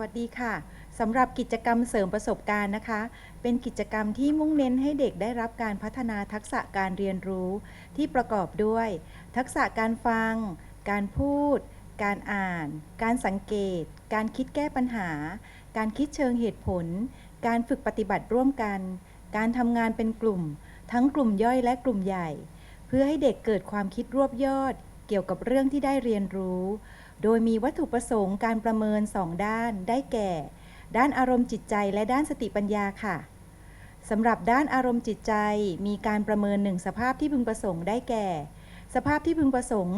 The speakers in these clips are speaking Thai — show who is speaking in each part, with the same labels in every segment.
Speaker 1: วัสดีค่ะสำหรับกิจกรรมเสริมประสบการณ์นะคะ เป็นกิจกรรมที่มุ่งเน้นให้เด็กได้รับการพัฒนาทักษะการเรียนรู้ ที่ประกอบด้วย ทักษะการฟัง การพูด การอ่าน การสังเกต การคิดแก้ปัญหา การคิดเชิงเหตุผล การฝึกปฏิบัติร่วมกัน การทำงานเป็นกลุ่ม ทั้งกลุ่มย่อยและกลุ่มใหญ่ เพื่อให้เด็กเกิดความคิดรวบยอด เกี่ยวกับเรื่องที่ได้เรียนรู้ โดยมีวัตถุประสงค์การประเมิน 2 ด้าน ได้แก่ ด้านอารมณ์จิตใจและด้านสติปัญญาค่ะสำหรับด้านอารมณ์จิตใจ มีการประเมินหนึ่งสภาพที่พึงประสงค์ได้แก่ สภาพที่พึงประสงค์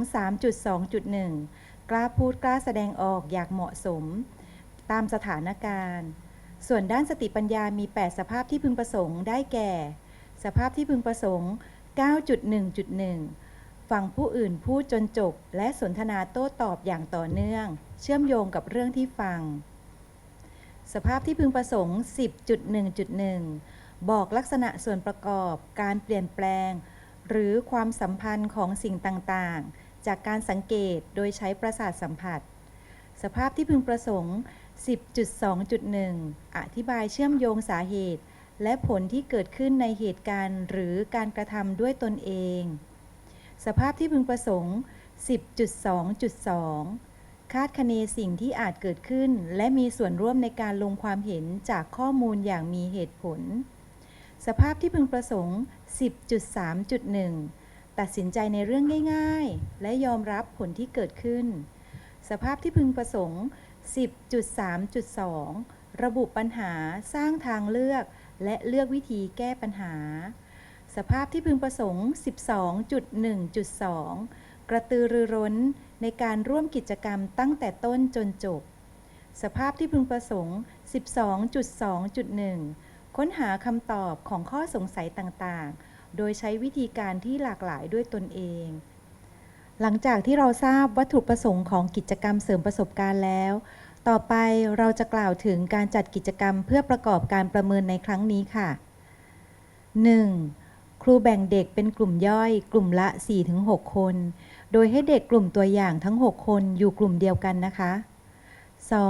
Speaker 1: 3.2.1 กล้าพูดกล้าแสดงออกอยางเหมาะสม ตามสถานการณ์ ส่วนด้านสติปัญญามี 8 สภาพที่พึงประสงค์ได้แก่ สภาพที่พึงประสงค์ 9.1.1 ฟังผู้อื่นพูดจนจบ และสนทนาโต้ตอบอย่างต่อเนื่อง เชื่อมโยงกับเรื่องที่ฟัง สภาพที่พึงประสงค์ 10.1.1 บอกลักษณะส่วนประกอบ การเปลี่ยนแปลง หรือความสัมพันธ์ของสิ่งต่างๆ จากการสังเกตโดยใช้ประสาทสัมผัส สภาพที่พึงประสงค์ 10.2.1 อธิบายเชื่อมโยงสาเหตุ และผลที่เกิดขึ้นในเหตุการณ์ หรือการกระทำด้วยตนเอง สภาพที่พึงประสงค์ 10.2.2 คาดคะเนสิ่งที่อาจเกิดขึ้น และมีส่วนร่วมในการลงความเห็นจากข้อมูลอย่างมีเหตุผล สภาพที่พึงประสงค์ 10.3.1 ตัดสินใจในเรื่องง่าย ๆ และยอมรับผลที่เกิดขึ้น สภาพที่พึงประสงค์ 10.3.2 ระบุปัญหาสร้างทางเลือกและเลือกวิธีแก้ปัญหา สภาพที่พึงประสงค์ 12.1.2 กระตือรือร้นในการร่วมกิจกรรมตั้งแต่ต้นจนจบ สภาพที่พึงประสงค์ 12.2.1 ค้นหาคำตอบของข้อสงสัยต่างๆ โดยใช้วิธีการที่หลากหลายด้วยตนเอง หลังจากที่เราทราบวัตถุประสงค์ของกิจกรรมเสริมประสบการณ์แล้ว ต่อไปเราจะกล่าวถึงการจัดกิจกรรมเพื่อประกอบการประเมินในครั้งนี้ค่ะ 1. ครูแบ่งเด็กเป็นกลุ่มย่อย กลุ่มละ 4-6 คน โดยให้เด็กกลุ่มตัวอย่างทั้ง 6 คนอยู่กลุ่มเดียวกันนะคะ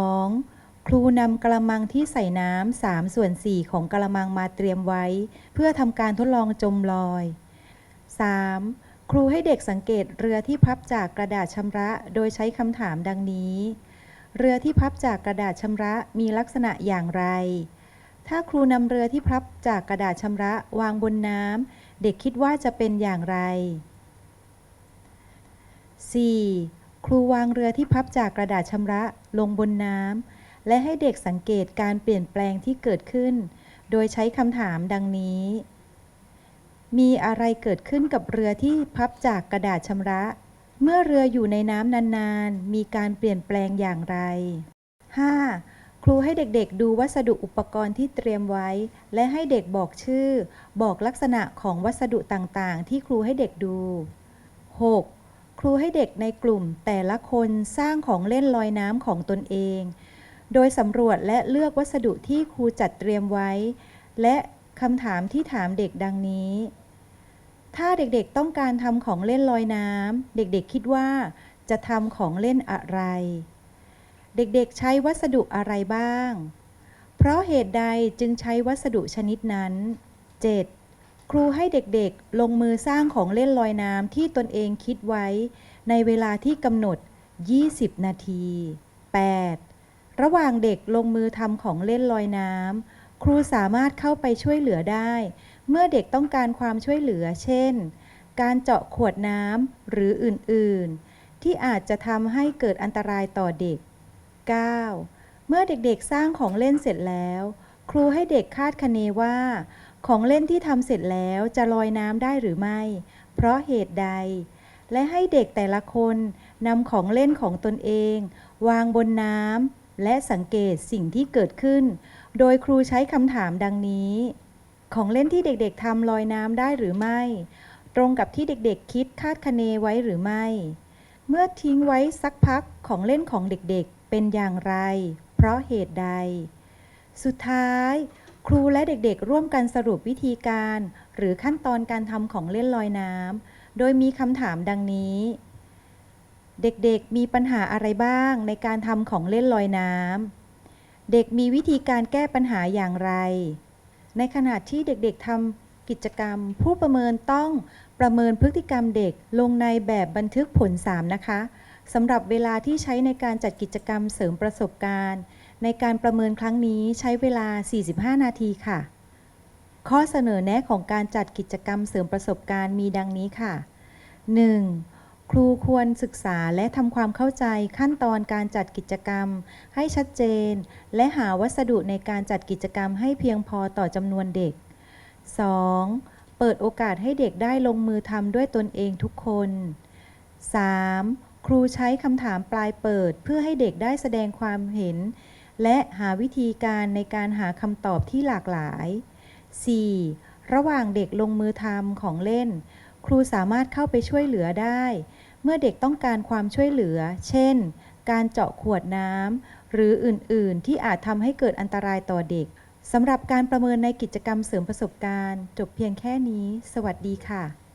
Speaker 1: 2. ครูนำกระมังที่ใส่น้ำ3ส่วน 4 ของกระมังมาเตรียมไว้ เพื่อทำการทดลองจมลอย 3. ครูให้เด็กสังเกตเรือที่พับจากกระดาษชำระ โดยใช้คำถามดังนี้ เรือที่พับจากกระดาษชำระมีลักษณะอย่างไร ถ้าครูนำเรือที่พับจากกระดาษชำระวางบนน้ำเด็กคิดว่าจะเป็นอย่างไร 4. ครูวางเรือที่พับจากกระดาษชำระลงบนน้ำและให้เด็กสังเกตการเปลี่ยนแปลงที่เกิดขึ้น โดยใช้คำถามดังนี้ มีอะไรเกิดขึ้นกับเรือที่พับจากกระดาษชำระ เมื่อเรืออยู่ในน้ำนานๆ มีการเปลี่ยนแปลงอย่างไร 5. ครูให้เด็กๆ ดูวัสดุอุปกรณ์ที่เตรียมไว้ และให้เด็กบอกชื่อ บอกลักษณะของวัสดุต่างๆ ที่ครูให้เด็กดู 6. ครูให้เด็กในกลุ่มแต่ละคนสร้างของเล่นลอยน้ำของตนเอง โดยสำรวจและเลือกวัสดุที่ครูจัดเตรียมไว้ และคำถามที่ถามเด็กดังนี้ ถ้าเด็กๆต้องการทำของเล่นลอยน้ำเด็กๆคิดว่าจะทำของเล่นอะไร เด็กๆ ใช้วัสดุอะไรบ้าง เพราะเหตุใดจึงใช้วัสดุชนิดนั้น 7. ครูให้เด็กๆ ลงมือสร้างของเล่นลอยน้ำที่ตนเองคิดไว้ ในเวลาที่กำหนด 20 นาที 8. ระหว่างเด็กลงมือทำของเล่นลอยน้ำครูสามารถเข้าไปช่วยเหลือได้ เมื่อเด็กต้องการความช่วยเหลือ เช่น การเจาะขวดน้ำหรืออื่นๆ ที่อาจจะทำให้เกิดอันตรายต่อเด็ก 9. เมื่อเด็กๆสร้างของเล่นเสร็จแล้ว ครูให้เด็กคาดคะเนว่า ของเล่นที่ทำเสร็จแล้วจะลอยน้ำได้หรือไม่ เพราะเหตุใด และให้เด็กแต่ละคนนำของเล่นของตนเอง วางบนน้ำและสังเกตสิ่งที่เกิดขึ้น โดยครูใช้คำถามดังนี้ ของเล่นที่เด็กๆทำลอยน้ำได้หรือไม่ ตรงกับที่เด็กๆคิดคาดคะเนไว้หรือไม่ เมื่อทิ้งไว้สักพักของเล่นของเด็กๆ เป็นอย่างไร เพราะเหตุใด สุดท้าย ครูและเด็กๆ ร่วมกันสรุปวิธีการ หรือขั้นตอนการทำของเล่นลอยน้ำโดยมีคำถามดังนี้ เด็กๆ มีปัญหาอะไรบ้างในการทำของเล่นลอยน้ำเด็กมีวิธีการแก้ปัญหาอย่างไร ในขณะที่เด็กๆทำกิจกรรมผู้ประเมินต้องประเมินพฤติกรรมเด็กลงในแบบบันทึกผล 3 นะคะ สำหรับเวลาที่ใช้ในการจัดกิจกรรมเสริมประสบการณ์ ในการประเมินครั้งนี้ใช้เวลา 45 นาทีค่ะ ข้อเสนอแนะของการจัดกิจกรรมเสริมประสบการณ์มีดังนี้ค่ะ 1. ครูควรศึกษาและทำความเข้าใจขั้นตอนการจัดกิจกรรม ให้ชัดเจน และหาวัสดุในการจัดกิจกรรมให้เพียงพอต่อจำนวนเด็ก 2. เปิดโอกาสให้เด็กได้ลงมือทำด้วยตนเองทุกคน 3. ครูใช้คำถามปลายเปิด เพื่อให้เด็กได้แสดงความเห็น และหาวิธีการในการหาคำตอบที่หลากหลาย 4. ระหว่างเด็กลงมือทำของเล่น ครูสามารถเข้าไปช่วยเหลือได้ เมื่อเด็กต้องการความช่วยเหลือ เช่น การเจาะขวดน้ำหรืออื่น ๆ ที่อาจทำให้เกิดอันตรายต่อเด็กสำหรับการประเมินในกิจกรรมเสริมประสบการณ์ จบเพียงแค่นี้ สวัสดีค่ะ